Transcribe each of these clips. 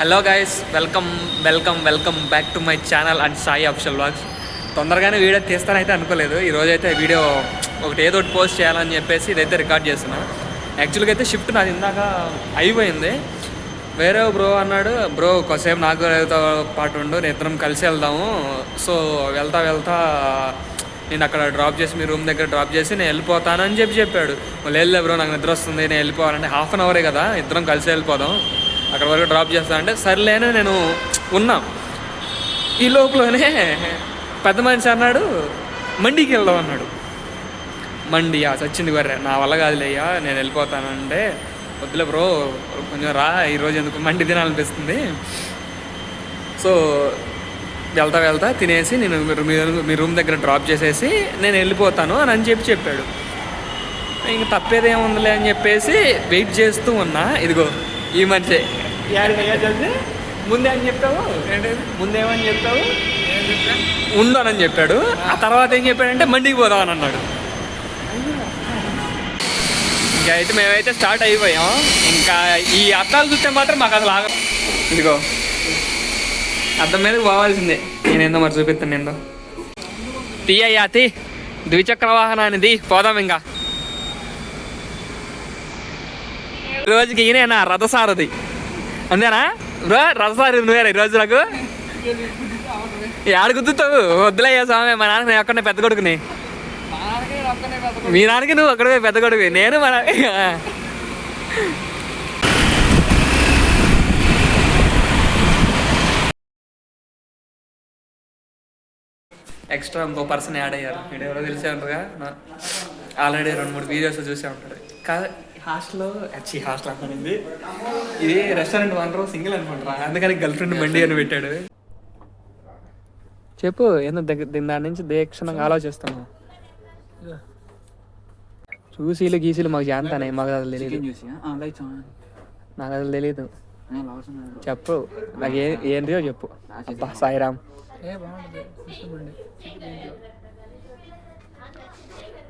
Hello guys welcome welcome welcome back to my channel and Sai official blogs తొందరగానే video తీస్తానైతే అనుకోలేదు. ఈ రోజు అయితే వీడియో ఒకటి ఏదో ఒకటి పోస్ట్ చేయాలని చెప్పేసి ఇదైతే రికార్డ్ చేస్తున్నాను యాక్చువల్గా అయితే షిఫ్ట్ నాది ఇందాక అయిపోయింది. వేరే బ్రో అన్నాడు బ్రో కొసేపు నాకు పాటు ఉండు నేను ఇద్దరం కలిసి వెళ్దాము. సో వెళ్తా వెళ్తా నేను అక్కడ డ్రాప్ చేసి మీ రూమ్ దగ్గర డ్రాప్ చేసి నేను వెళ్ళిపోతాను అని చెప్పి చెప్పాడు. మళ్ళీ వెళ్ళే బ్రో నాకు నిద్ర వస్తుంది నేను వెళ్ళిపోవాలంటే హాఫ్ అన్ అవరే కదా ఇద్దరం కలిసి వెళ్ళిపోదాం. అక్కడ వరకు డ్రాప్ చేస్తా అంటే సర్లేనే నేను ఉన్నా. ఈ లోపలనే పెద్ద మనిషి అన్నాడు మండికి వెళ్దాం అన్నాడు. మండి ఆ చచ్చింది గొర్రె నా వల్ల కాదులేయ్యా నేను వెళ్ళిపోతానంటే వద్దులే బ్రో కొంచెం రా ఈరోజు ఎందుకు మండి తినాలనిపిస్తుంది. సో వెళ్తా వెళ్తా తినేసి నేను మీరు మీ రూమ్ దగ్గర డ్రాప్ చేసేసి నేను వెళ్ళిపోతాను అని అని చెప్పి చెప్పాడు. ఇంక తప్పేదేముందిలే అని చెప్పేసి వెయిట్ చేస్తూ ఉన్నా. ఇదిగో ఈ మనిషి చదివి ముందే అని చెప్పావు? ముందేమని చెప్పావు? ఉండనని చెప్పాడు. ఆ తర్వాత ఏం చెప్పాడంటే మండికి పోదాం అని అన్నాడు. ఇంకా అయితే మేమైతే స్టార్ట్ అయిపోయాం. ఇంకా ఈ అద్దాలు చూస్తే మాత్రం మాకు అసలు ఆగ. ఇదిగో. అద్దం మీదకి పోవాల్సిందే. నేనేందో మరి చూపిస్తాను ఏందో తీయ్యా తీ ద్విచక్ర వాహనానిది పోదాం ఇంకా. రోజుకి ఈయనేనా? రథసారథి. అంతేనా? బ్రో రథసారథి నువ్వేరా ఈ రోజు నాకు? ఏడు గుద్దుతావు? వద్దులయ్యా స్వామి మా నాన్న నేను ఒక్కనే పెద్ద కొడుకుని. మీ నాన్నకి నువ్వు ఒక్కడే పెద్ద కొడుకు నేను మన ఎక్స్ట్రా ఇంకో పర్సన్ యాడ్ అయ్యారు. వీడు ఎవరో తెలిసే ఉంటారుగా ఆల్రెడీ రెండు మూడు వీడియోస్ చూసే ఉంటారు కాదు హాస్టల్లో వచ్చి హాస్టల్ అనుకునింది ఇది. రెస్టారెంట్ ఓనర్ సింగిల్ అనుకుంటారా అందుకని గర్ల్ ఫ్రెండ్ బండి అని పెట్టాడు. చెప్పు ఏందో దగ్గర దీని దాని నుంచి దీక్షణంగా ఆలోచిస్తాను చూసీలు గీసీలు మాకు జాంతానే మాకు అసలు తెలియదు నాకు అసలు తెలియదు చెప్పు నాకు ఏ ఏంటిదో చెప్పు. సాయిరామ్.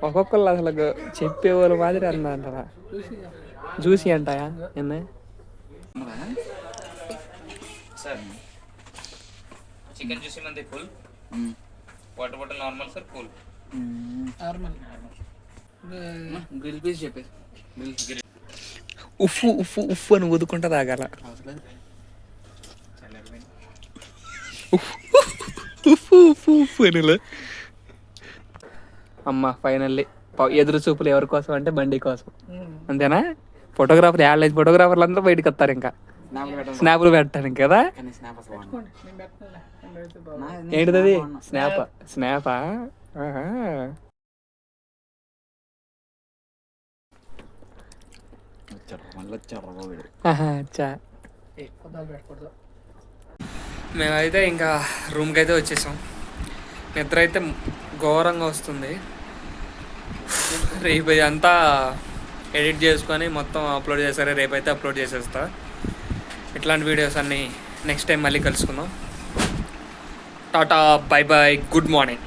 ఒక్కొక్కళ్ళు అసలు చెప్పేవాళ్ళు మాదిరి అన్నారంటారా చూసి అంటాయా ఏంది సార్ చికెన్ చూసి మంది full water bottle normal sir cool grill piece చెప్పేసి ఉఫ్ఫు ఉఫ్ఫు ఉఫ్ఫు అని ఊదుకుంటా తాగాల ఉఫ్ఫు ఉఫ్ఫు ఉఫ్ఫు అని అమ్మ ఫైనల్లీ ఎదురు చూపులు ఎవరి కోసం అంటే బండి కోసం. అంతేనా? ఫోటోగ్రాఫర్ యాడ్ ఫోటోగ్రాఫర్లు అందరూ బయటకు వస్తారు ఇంకా. స్నాప్లు పెట్టడానికి కదా? ఏంటిది స్నాప్ స్నాపా మేమైతే ఇంకా రూమ్కి అయితే వచ్చేసాం. నిద్ర అయితే ఘోరంగా వస్తుంది. రేపు అంతా ఎడిట్ చేసుకొని మొత్తం అప్లోడ్ చేసారే రేపైతే అప్లోడ్ చేసేస్తా. ఇట్లాంటి వీడియోస్ అన్నీ నెక్స్ట్ టైం మళ్ళీ కలుసుకుందాం. టాటా బై బాయ్ గుడ్ మార్నింగ్.